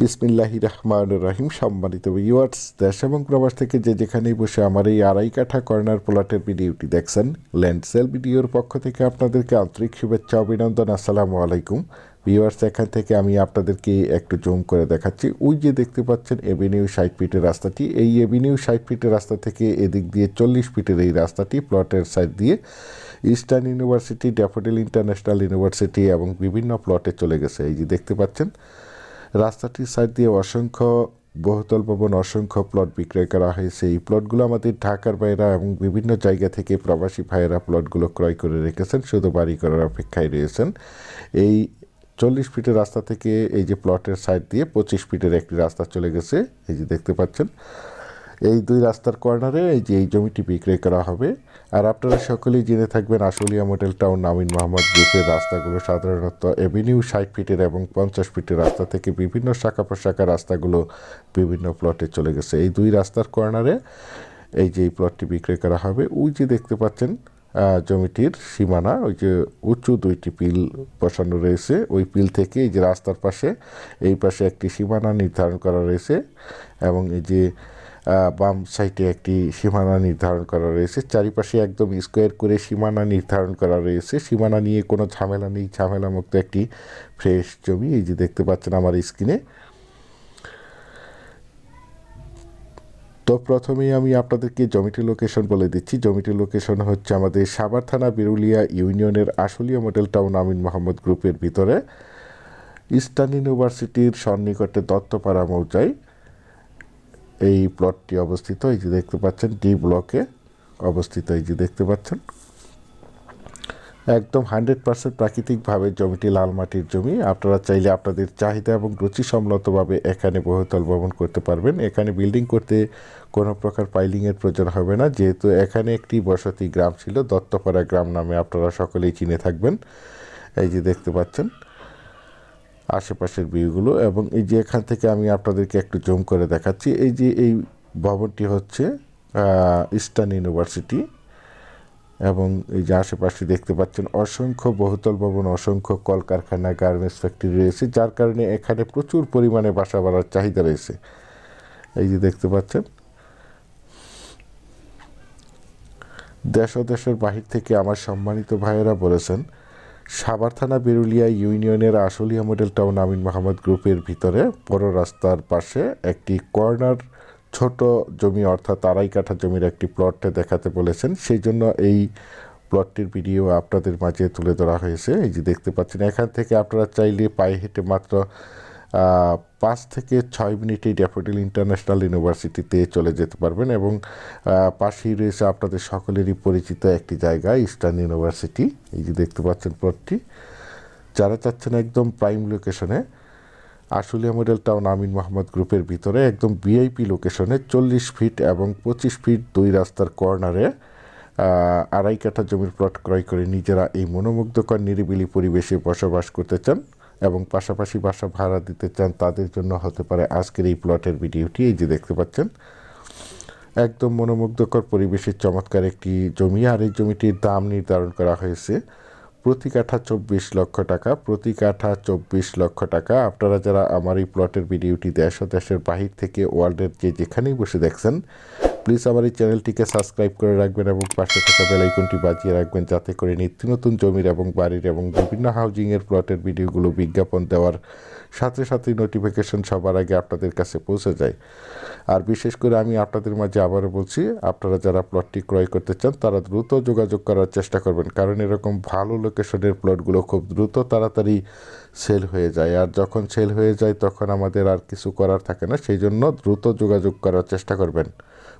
বিসমিল্লাহি রহমান রাহিম, সম্মানিত ভিউয়ার্স দেশ এবং প্রবাস থেকে যে যেখানেই বসে আমার এই আড়াই কাঠা কর্নার প্লটের ভিডিওটি দেখছেন ল্যান্ডসেল ভিডিওর পক্ষ থেকে আপনাদেরকে আন্তরিক শুভেচ্ছা, অভিনন্দন, আসসালামু আলাইকুম। ভিউয়ার্স এখান থেকে আমি আপনাদেরকে একটু জুম করে দেখাচ্ছি। ওই যে দেখতে পাচ্ছেন এভিনিউ ষাট ফিটের রাস্তাটি। এই এভিনিউ ষাট ফিটের রাস্তা থেকে এদিক দিয়ে চল্লিশ ফিটের এই রাস্তাটি প্লটের সাইড দিয়ে eastern university daffodil international university এবং বিভিন্ন প্লটে চলে গেছে। এই যে দেখতে পাচ্ছেন রাস্তাটির সাইড দিয়ে অসংখ্য বহুতল ভবন, অসংখ্য প্লট বিক্রয় করা হয়েছে। এই প্লটগুলো আমাদের ঢাকার বাইরা এবং বিভিন্ন জায়গা থেকে প্রবাসী ভাইয়েরা প্লটগুলো ক্রয় করে রেখেছেন, শুধু বাড়ি করার অপেক্ষায় রয়েছেন। এই চল্লিশ ফিটের রাস্তা থেকে এই যে প্লটের সাইড দিয়ে পঁচিশ ফিটের একটি রাস্তা চলে গেছে, এই যে দেখতে পাচ্ছেন। দুই রাস্তার কর্নারে এই যে এই জমিটি বিক্রয় করা হবে। আর আপনারা সকলেই জেনে থাকবেন আশুলিয়া মডেল টাউন নামিন মোহাম্মদ গ্রুপের রাস্তাগুলো সাধারণত এভিনিউ ষাট ফিটের এবং পঞ্চাশ ফিটের রাস্তা থেকে বিভিন্ন শাখা প্রশাখা রাস্তাগুলো বিভিন্ন প্লটে চলে গেছে। এই দুই রাস্তার কর্নারে এই যে এই প্লটটি বিক্রয় করা হবে, ওই যে দেখতে পাচ্ছেন জমিটির সীমানা, ওই যে উঁচু দুইটি পিল বসানো রয়েছে। ওই পিল থেকে এই যে রাস্তার পাশে, এই পাশে একটি সীমানা নির্ধারণ করা রয়েছে এবং এই যে বাম সাইডে একটি সীমানা নির্ধারণ করা রয়েছে। চারিপাশে একদম স্কোয়ার করে সীমানা নির্ধারণ করা রয়েছে। সীমানা নিয়ে কোনো ঝামেলা নেই। ঝামেলামুক্ত একটি ফ্রেশ জমি। এই যে দেখতে পাচ্ছেন আমার স্ক্রিনে তো প্রথমেই আমি আপনাদেরকে জমিটির লোকেশন বলে দিচ্ছি। জমিটির লোকেশন হচ্ছে আমাদের সাভার থানা বিরুলিয়া ইউনিয়নের আশুলিয়া মডেল টাউন আমিন মোহাম্মদ গ্রুপের ভিতরে। ইস্টার্ন ইউনিভার্সিটির সন্নিকটে দত্তপাড়া মৌজায়। এই প্লটটি অবস্থিত, এই যে দেখতে পাচ্ছেন ডি ব্লকে অবস্থিত, এই যে দেখতে পাচ্ছেন। একদম হান্ড্রেড পার্সেন্ট প্রাকৃতিকভাবে জমিটি লাল মাটির জমি। আপনারা চাইলে আপনাদের চাহিদা এবং রুচি সম্মতভাবে এখানে বহুতল ভবন করতে পারবেন। এখানে বিল্ডিং করতে কোনো প্রকার পাইলিংয়ের প্রয়োজন হবে না। যেহেতু এখানে একটি বসতি গ্রাম ছিল, দত্তপাড়া গ্রাম নামে আপনারা সকলেই চিনে থাকবেন। এই যে দেখতে পাচ্ছেন আশেপাশের ভিউগুলো এবং এই যে এখান থেকে আমি আপনাদেরকে একটু জুম করে দেখাচ্ছি, এই যে এই ভবনটি হচ্ছে ইস্টার্ন ইউনিভার্সিটি এবং এই যে আশেপাশে দেখতে পাচ্ছেন অসংখ্য বহুতল ভবন, অসংখ্য কলকারখানা গার্মেন্টস ফ্যাক্টরি রয়েছে, যার কারণে এখানে প্রচুর পরিমাণে বাসা বাড়ার চাহিদা রয়েছে। এই যে দেখতে পাচ্ছেন, দেশ দেশের বাহির থেকে আমার সম্মানিত ভাইয়েরা বলেছেন সাভার থানা বেরুলিয়া ইউনিয়নের আশুলিয়া মডেল টাউন আমিন মাহমুদ গ্রুপের ভিতরে বড় রাস্তার পাশে একটি কর্নার ছোট জমি অর্থাৎ আড়াই কাঠা জমির একটি প্লটে দেখাতে বলেছেন। সেই জন্য এই প্লটটির ভিডিও আপনাদের মাঝে তুলে ধরা হয়েছে। এই যে দেখতে পাচ্ছেন, এখান থেকে আপনারা চাইলে পায়ে হেঁটে মাত্র পাঁচ থেকে ছয় মিনিটে ড্যাফোডিল ইন্টারন্যাশনাল ইউনিভার্সিটিতে চলে যেতে পারবেন এবং পাশেই রয়েছে আপনাদের সকলেরই পরিচিত একটি জায়গা, ইস্টার্ন ইউনিভার্সিটি। এই যে দেখতে পাচ্ছেন প্লটটি যারা চাচ্ছেন একদম প্রাইম লোকেশনে আশুলিয়া মডেল টাউন আমিন মোহাম্মদ গ্রুপের ভিতরে, একদম ভিআইপি লোকেশনে চল্লিশ ফিট এবং পঁচিশ ফিট দুই রাস্তার কর্নারে আড়াই কাঠা জমির প্লট ক্রয় করে নিজেরা এই মনোমুগ্ধকর নিরিবিলি পরিবেশে বসবাস করতে চান। এবং পাশাপাশি বাসা ভাড়া দিতে চান তাদের জন্য হতে পারে আজকের এই প্লটের ভিডিওটি। এই যে দেখতে পাচ্ছেন, একদম মনোমুগ্ধকর পরিবেশের চমৎকার একটি জমি। আর এই জমিটির দাম নির্ধারণ করা হয়েছে প্রতি কাঠা চব্বিশ লক্ষ টাকা, প্রতি কাঠা চব্বিশ লক্ষ টাকা। আপনারা যারা আমার এই প্লটের ভিডিওটি দেশ ও দেশের বাহির থেকে ওয়ার্ল্ডের যে যেখানেই বসে দেখছেন প্লিজ আমার এই চ্যানেলটিকে সাবস্ক্রাইব করে রাখবেন এবং পাশে থাকা বেলাইকনটি বাজিয়ে রাখবেন যাতে করে নিত্য নতুন জমির এবং বাড়ির এবং বিভিন্ন হাউজিংয়ের প্লটের ভিডিওগুলো বিজ্ঞাপন দেওয়ার সাথে সাথে নোটিফিকেশন সবার আগে আপনাদের কাছে পৌঁছে যায়। আর বিশেষ করে আমি আপনাদের মাঝে আবারও বলছি, আপনারা যারা প্লটটি ক্রয় করতে চান, তারা দ্রুত যোগাযোগ করার চেষ্টা করবেন। কারণ এরকম ভালো লোকেশনের প্লটগুলো খুব দ্রুত তাড়াতাড়ি সেল হয়ে যায়। আর যখন সেল হয়ে যায়, তখন আমাদের আর কিছু করার থাকে না। সেই জন্য দ্রুত যোগাযোগ করার চেষ্টা করবেন।